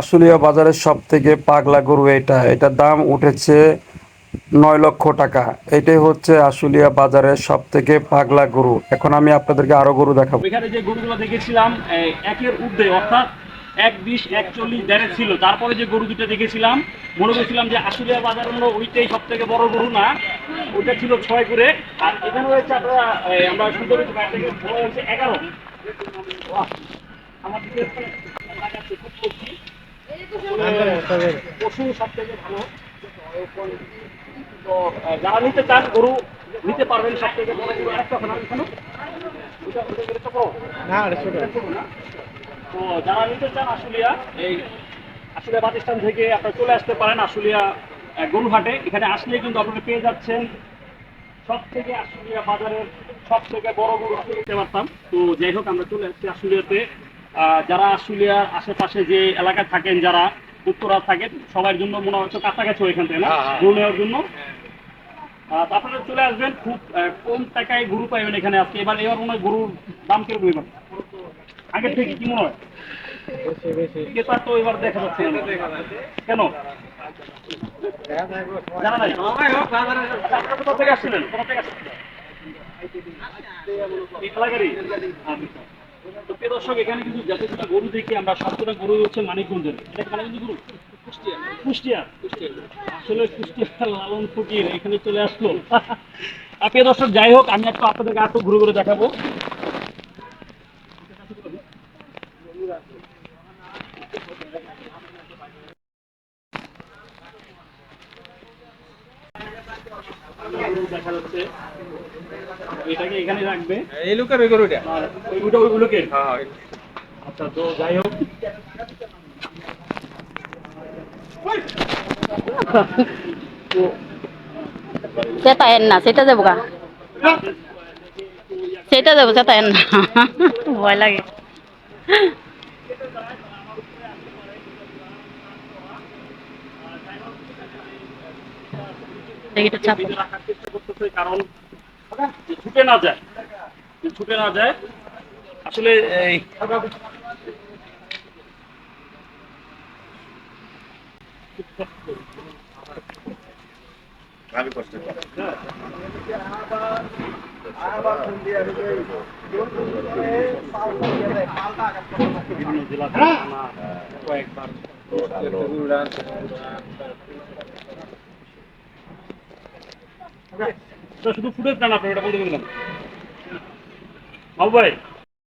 আশুলিয়া বাজারের সব থেকে পাগলা গরু এটা। এটার দাম উঠেছে নয় লক্ষ টাকা। এটাই হচ্ছে আশুলিয়া বাজারের সব থেকে পাগলা গরু। এখন আমি আপনাদেরকে আরও গরু দেখাবো। এখানে যে গরুগুলো দেখেছিলাম একের ঊর্ধ্বে, অর্থাৎ এক বিশ একচল্লিশ দেড়ের ছিল। তারপরে যে গরু দুটো দেখেছিলাম, মনে করছিলাম যে আশুলিয়া বাজার হলো ওইটাই সব থেকে বড় গরু না, ওইটা ছিল ছয় করে। আর এখানে আপনারা আমরা হয়েছে এগারো। পশু সব ভালো তো যারা নিতে চান গরু নিতে পারবেন সব থেকে তো যারা নিতে চান আশুলিয়া এই আশুলিয়া বাস থেকে আপনারা চলে আসতে পারেন আশুলিয়া আহ, গরুহাটে এখানে আসলে কিন্তু আপনারা পেয়ে যাচ্ছেন সব থেকে আশুলিয়া বাজারের সব থেকে বড় গরু পারতাম। তো যাই হোক আমরা চলে আসছি আশুলিয়াতে আহ, যারা আশুলিয়ার আশেপাশে যে এলাকায় থাকেন যারা উত্তরা থাকেন সবার জন্য মনে হচ্ছে কাছাকাছি এখান থেকে না? গরু নেওয়ার জন্য? আপনারা চলে আসবেন খুব কম টাকায় গরু পাইবেন এখানে আজকে। এবার এবার মনে হয় গরুর দাম কীরকম এবার? আগের থেকে কি মনে হয়? ক্রেতা তো এবার দেখা যাচ্ছে কেন? জানা নাই? আপনারা কোথা থেকে আসছিলেন? কোথা থেকে আসছিলেন? দর্শক এখানে কিন্তু যতগুলো গরু দেখি আমরা সাতটা গরু হচ্ছে মানিকগঞ্জের। এটা কি মানিকগঞ্জ গরু? কুষ্টিয়া। আসলে কুষ্টিয়া লালন ফকির এখানে চলে আসলো। প্রিয় দর্শক যাই হোক আমি একটু আপনাদেরকে আরও ঘুরে ঘুরে দেখাবো। দেখা যাচ্ছে এটাকে এখানে রাখবে। এই লোকের ওই গরুটা আর ওই হ্যাঁ আচ্ছা তো যাই হোক। সেটা এন না সেটা যাব গা। সেটা যাব সেটা এন না। ভয় লাগে। একটু চাপ রাখার চেষ্টা করতেছে কারণ যে ছুটে না যায় যে ছুটে না যায় আসলে এই বিভিন্ন জেলা থেকে কয়েকবার শুধু ফুটেজ না আপনার এটা বলতে গেলাম ভাই